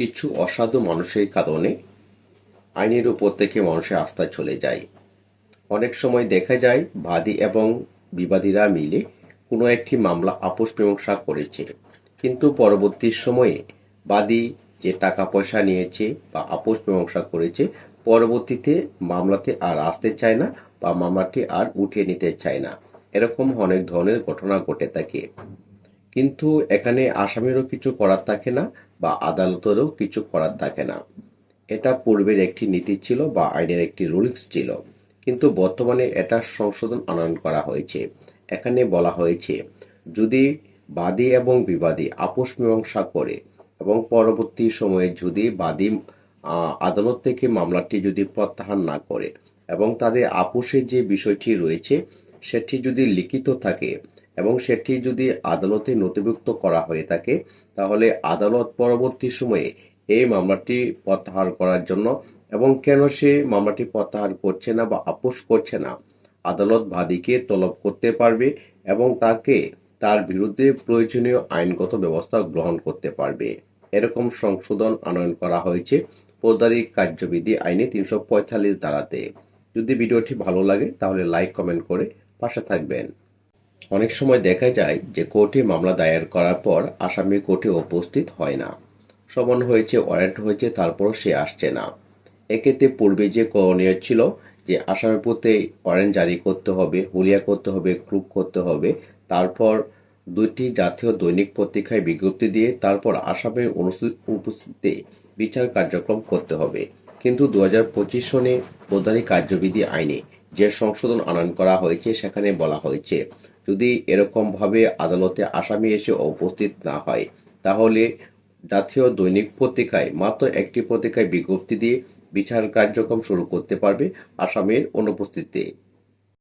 কিছু অসাধু মানুষের কারণে আইনের উপর থেকে মানুষের আস্থা চলে যায়। অনেক সময় দেখা যায়, বাদী এবং বিবাদীরা মিলে কোনো একটি মামলা আপোষ মীমাংসা করেছে। কিন্তু পরবর্তী সময়ে বাদী যে টাকা পয়সা নিয়েছে বা আপোষ মীমাংসা করেছে, পরবর্তীতে মামলাতে আর আসতে চায় না বা মামলাটি আর উঠিয়ে নিতে চায় না। এরকম অনেক ধরনের ঘটনা ঘটে থাকে। কিন্তু এখানে আসামিরও কিছু করার থাকে না বা আদালতেরও কিছু করার থাকে না। এটা পূর্বের একটি নীতি ছিল বা আইনের একটি রুলস ছিল। কিন্তু বর্তমানে এটা সংশোধন আনয়ন করা হয়েছে। এখানে বলা হয়েছে, যদি বাদী এবং বিবাদী আপোষ মীমাংসা করে এবং পরবর্তী সময়ে যদি বাদী আদালত থেকে মামলাটি যদি প্রত্যাহার না করে এবং তাদের আপোষের যে বিষয়টি রয়েছে, সেটি যদি লিখিত থাকে এবং সেটি যদি আদালতে নথিভুক্ত করা হয়ে থাকে, তাহলে আদালত পরবর্তী সময়ে এই মামলাটি প্রত্যাহার করার জন্য এবং কেন সে মামলাটি প্রত্যাহার করছে না বা আপোষ করছে না, আদালত বাদীকে তলব করতে পারবে এবং তাকে তার বিরুদ্ধে প্রয়োজনীয় আইনগত ব্যবস্থা গ্রহণ করতে পারবে। এরকম সংশোধন আনয়ন করা হয়েছে ফৌজদারি কার্যবিধি আইনে তিনশো পঁয়তাল্লিশ ধারাতে। যদি ভিডিওটি ভালো লাগে, তাহলে লাইক, কমেন্ট করে পাশে থাকবেন। অনেক সময় দেখা যায় যে কোর্টে মামলা দায়ের করার পর আসামি কোর্টে উপস্থিত হয় না। সমন হয়েছে, ওয়ারেন্ট হয়েছে, তারপরও সে আসছে না। এক্ষেত্রে পূর্বে যে করণীয় ছিল যে আসামি প্রতি ওয়ারেন্ট জারি করতে হবে, হুলিয়া করতে হবে ক্রুপ করতে হবে, তারপর দুইটি জাতীয় দৈনিক পত্রিকায় বিজ্ঞপ্তি দিয়ে তারপর আসামের উপস্থিতিতে বিচার কার্যক্রম করতে হবে। কিন্তু দু হাজার পঁচিশ সনে প্রধানী কার্যবিধি আইনে যে সংশোধন আনয়ন করা হয়েছে, সেখানে বলা হয়েছে যদি এরকমভাবে আদালতে আসামি এসে উপস্থিত না হয়, তাহলে জাতীয় দৈনিক পত্রিকায় মাত্র একটি পত্রিকায় বিজ্ঞপ্তি দিয়ে বিচার কার্যক্রম শুরু করতে পারবে আসামের অনুপস্থিতিতে।